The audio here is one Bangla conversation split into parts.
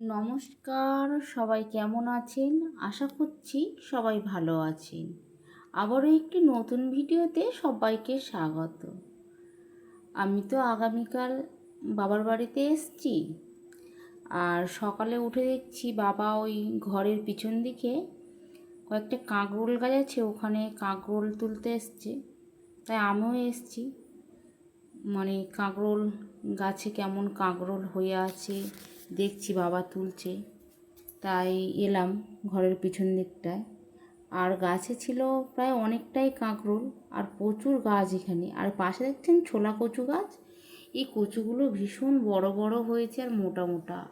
নমস্কার, সবাই কেমন আছেন? আশা করছি সবাই ভালো আছেন। আবারও একটি নতুন ভিডিওতে সবাইকে স্বাগত। আমি তো আগামীকাল বাবার বাড়িতে এসছি। আর সকালে উঠে দেখছি বাবা ওই ঘরের পিছন দিকে কয়েকটা কাঁকরোল গাছ আছে, ওখানে কাঁকরোল তুলতে এসছে। তাই আমিও এসছি। মানে কাঁকরোল গাছে কেমন কাঁকরোল হয়ে আছে দেখছি বাবা তুলছে। তাই এলাম ঘরের পিছন দিকটায়। আর গাছে ছিল প্রায় অনেকটাই কাঁকরোল আর প্রচুর গাছ এখানে। আর পাশে দেখছেন ছোলা কচু গাছ? এই কচুগুলো ভীষণ বড় বড় হয়েছে আর মোটা মোটা।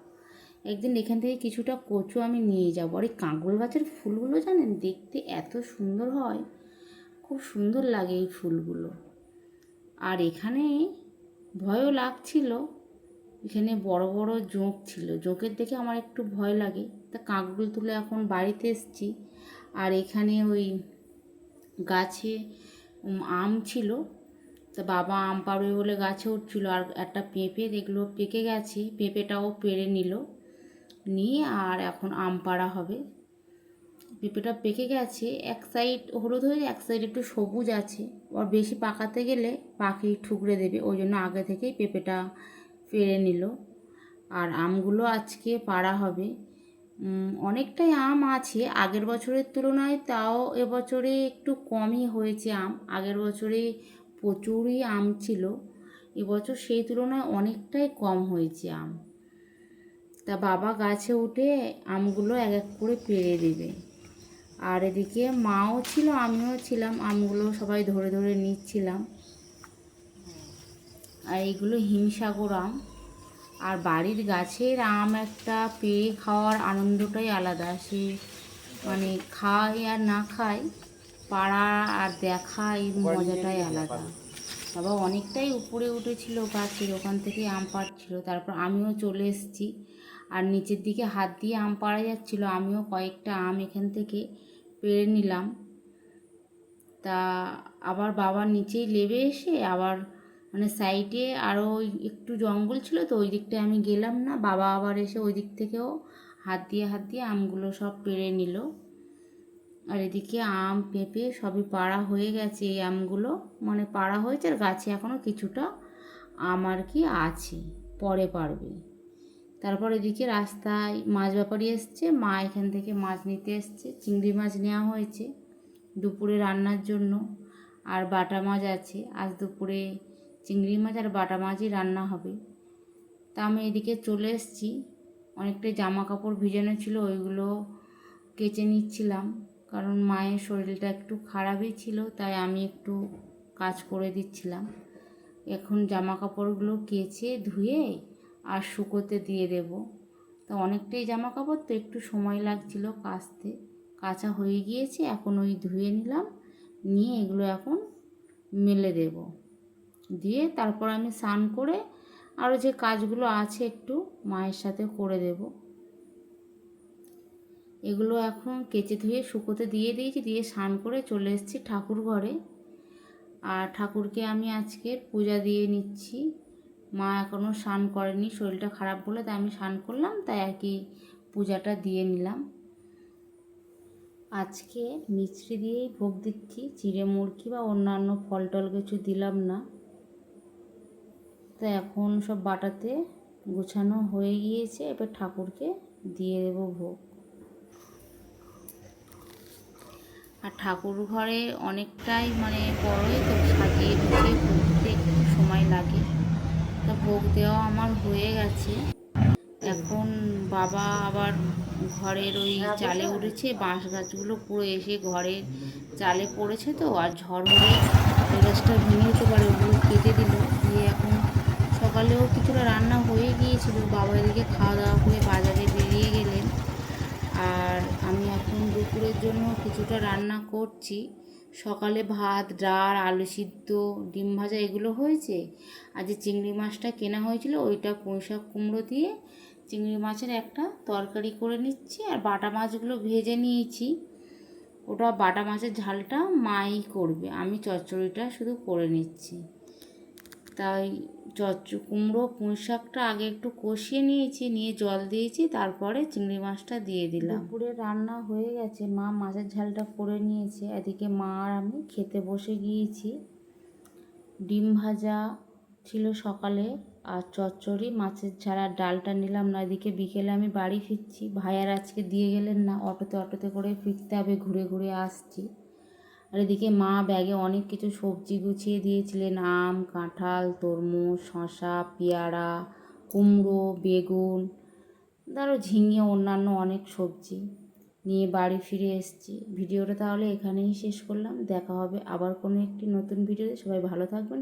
একদিন এখান থেকে কিছুটা কচু আমি নিয়ে যাব। আর এই কাঁকরোল গাছের ফুলগুলো জানেন, দেখতে এত সুন্দর হয়। খুব সুন্দর লাগে এই ফুলগুলো। আর এখানে ভয়ও লাগছিল এখানে বড় বড় জোঁক ছিল। জোঁকের দেখে আমার একটু ভয় লাগে। তা কাঁকগুলো তুলে এখন বাড়িতে এসছি। আর এখানে ওই গাছে আম ছিল। তা বাবা আম পাড়বে বলে গাছে উঠছিল। আর একটা পেঁপে দেখল, পেকে গেছে। পেঁপেটাও পেড়ে নিল। নিয়ে আর এখন আম পাড়া হবে। পেঁপেটা পেকে গেছে। এক সাইড হলুদ হয়ে, এক সাইড একটু সবুজ আছে। আর বেশি পাকাতে গেলে পাখি ঠুকরে দেবে। ওই জন্য আগে থেকেই পেঁপেটা পেরে নিল। আর আমগুলো আজকে পাড়া হবে। অনেকটাই আম আছে। আগের বছরের তুলনায় তাও এবছরে একটু কমই হয়েছে আম। আগের বছরে প্রচুরই আম ছিল। এবছর সেই তুলনায় অনেকটাই কম হয়েছে আম। তা বাবা গাছে উঠে আমগুলো এক এক করে পেরে দেবে। আর এদিকে মাও ছিল, আমিও ছিলাম। আমগুলো সবাই ধরে ধরে নিচ্ছিলাম। আর এইগুলো হিমসাগর আম। আর বাড়ির গাছের আম একটা পেয়ে খাওয়ার আনন্দটাই আলাদা। সে মানে খাই আর না খাই পাড়া আর দেখা এই মজাটাই আলাদা। বাবা অনেকটাই উপরে উঠেছিল গাছের, ওখান থেকে আম পাড়ছিল। তারপর আমিও চলে এসেছি। আর নিচের দিকে হাত দিয়ে আম পাড়া যাচ্ছিল, আমিও কয়েকটা আম এখান থেকে পেড়ে নিলাম। তা আবার বাবার নিচেই লেবে এসে আবার মানে সাইডে আরও একটু জঙ্গল ছিল তো ওই দিকটায় আমি গেলাম না। বাবা আবার এসে ওই দিক থেকেও হাত দিয়ে হাত দিয়ে আমগুলো সব পেড়ে নিল। আর এদিকে আম পেঁপে সবই পাড়া হয়ে গেছে এই আমগুলো। মানে পাড়া হয়েছে আর গাছে এখনও কিছুটা আম আর কি আছে। পরে পারবে। তারপর এদিকে রাস্তায় মাছ ব্যাপারী এসছে। মা এখান থেকে মাছ নিতে এসছে। চিংড়ি মাছ নেওয়া হয়েছে দুপুরে রান্নার জন্য। আর বাটা মাছ আছে। আজ দুপুরে চিংড়ি মাছ আর বাটা মাছই রান্না হবে। তা আমি এদিকে চলে এসেছি। অনেকটাই জামা কাপড় ভিজানো ছিল, ওইগুলো কেচে নিচ্ছিলাম। কারণ মায়ের শরীরটা একটু খারাপই ছিল, তাই আমি একটু কাজ করে দিচ্ছিলাম। এখন জামা কাপড়গুলো কেচে, ধুয়ে আর শুকোতে দিয়ে দেব। তা অনেকটাই জামা কাপড় তো একটু সময় লাগছিল কাচতে। কাঁচা হয়ে গিয়েছে, এখন ওই ধুয়ে নিলাম। নিয়ে এগুলো এখন মেলে দেব। দিয়ে তারপর আমি স্নান করে আরও যে কাজগুলো আছে একটু মায়ের সাথে করে দেব। এগুলো এখন কেচে ধুয়ে শুকোতে দিয়ে দিয়েছি, দিয়ে স্নান করে চলে এসেছি ঠাকুর ঘরে। আর ঠাকুরকে আমি আজকে পূজা দিয়ে নিচ্ছি। মা এখনও স্নান করেনি, শরীরটা খারাপ বলে তাই আমি স্নান করলাম, তাই আর কি পূজাটা দিয়ে নিলাম। আজকে মিছরি দিয়েই ভোগ দিচ্ছি চিড়ে মুরগি বা অন্যান্য ফল টল কিছু দিলাম না। তো এখন সব বাটাতে গোছানো হয়ে গিয়েছে, এবার ঠাকুরকে দিয়ে দেবো ভোগ। আর ঠাকুর ঘরে অনেকটাই মানে বড়ই তো সাজিয়ে দিতে একটু সময় লাগে। তা ভোগ দেওয়া আমার হয়ে গেছে। এখন বাবা আবার ঘরের ওই চালে উঠেছে, বাঁশ গাছগুলো পুরো এসে ঘরের চালে পড়েছে তো, আর ঝড় হলে গাছটা ভেঙে যেতে পারে, ওগুলো কেটে দিল। সকালেও কিছুটা রান্না হয়ে গিয়েছিল। বাবা এদিকে খাওয়া দাওয়া করে বাজারে বেরিয়ে গেলেন। আর আমি এখন দুপুরের জন্য কিছুটা রান্না করছি। সকালে ভাত, ডাল, আলু সিদ্ধ, ডিম ভাজা এগুলো হয়েছে। আর যে চিংড়ি মাছটা কেনা হয়েছিল ওইটা পুঁই শাক কুমড়ো দিয়ে চিংড়ি মাছের একটা তরকারি করে নিচ্ছি। আর বাটা মাছগুলো ভেজে নিয়েছি। ওটা বাটা মাছের ঝালটা মাই করবে। আমি চচ্চড়িটা শুধু করে নিচ্ছি। তাই চচ্চ কুমড়ো, পুঁই শাকটা আগে একটু কষিয়ে নিয়েছি, নিয়ে জল দিয়েছি, তারপরে চিংড়ি মাছটা দিয়ে দিলাম। দুপুরে রান্না হয়ে গেছে, মা মাছের ঝালটা করে নিয়েছে, এদিকে মা আর আমি খেতে বসে গিয়েছি। ডিম ভাজা ছিল সকালে, আর চচ্চড়ি, মাছের ঝাল আর ডালটা নিলাম না, এদিকে বিকেলে আমি বাড়ি ফিরছি। ভাইয়ার আজকে দিয়ে গেলেন না, অটোতে অটোতে করে ফিরতে হবে, ঘুরে ঘুরে আসছি। আর এদিকে মা ব্যাগে অনেক কিছু সবজি গুছিয়ে দিয়েছিলেন, আম, কাঁঠাল, তরমুজ শশা পেয়ারা, কুমড়ো, বেগুন ধরো ঝিঙে, অন্যান্য অনেক সবজি নিয়ে বাড়ি ফিরে এসেছি। ভিডিওটা তাহলে এখানেই শেষ করলাম। দেখা হবে আবার কোনো একটি নতুন ভিডিওতে। সবাই ভালো থাকবেন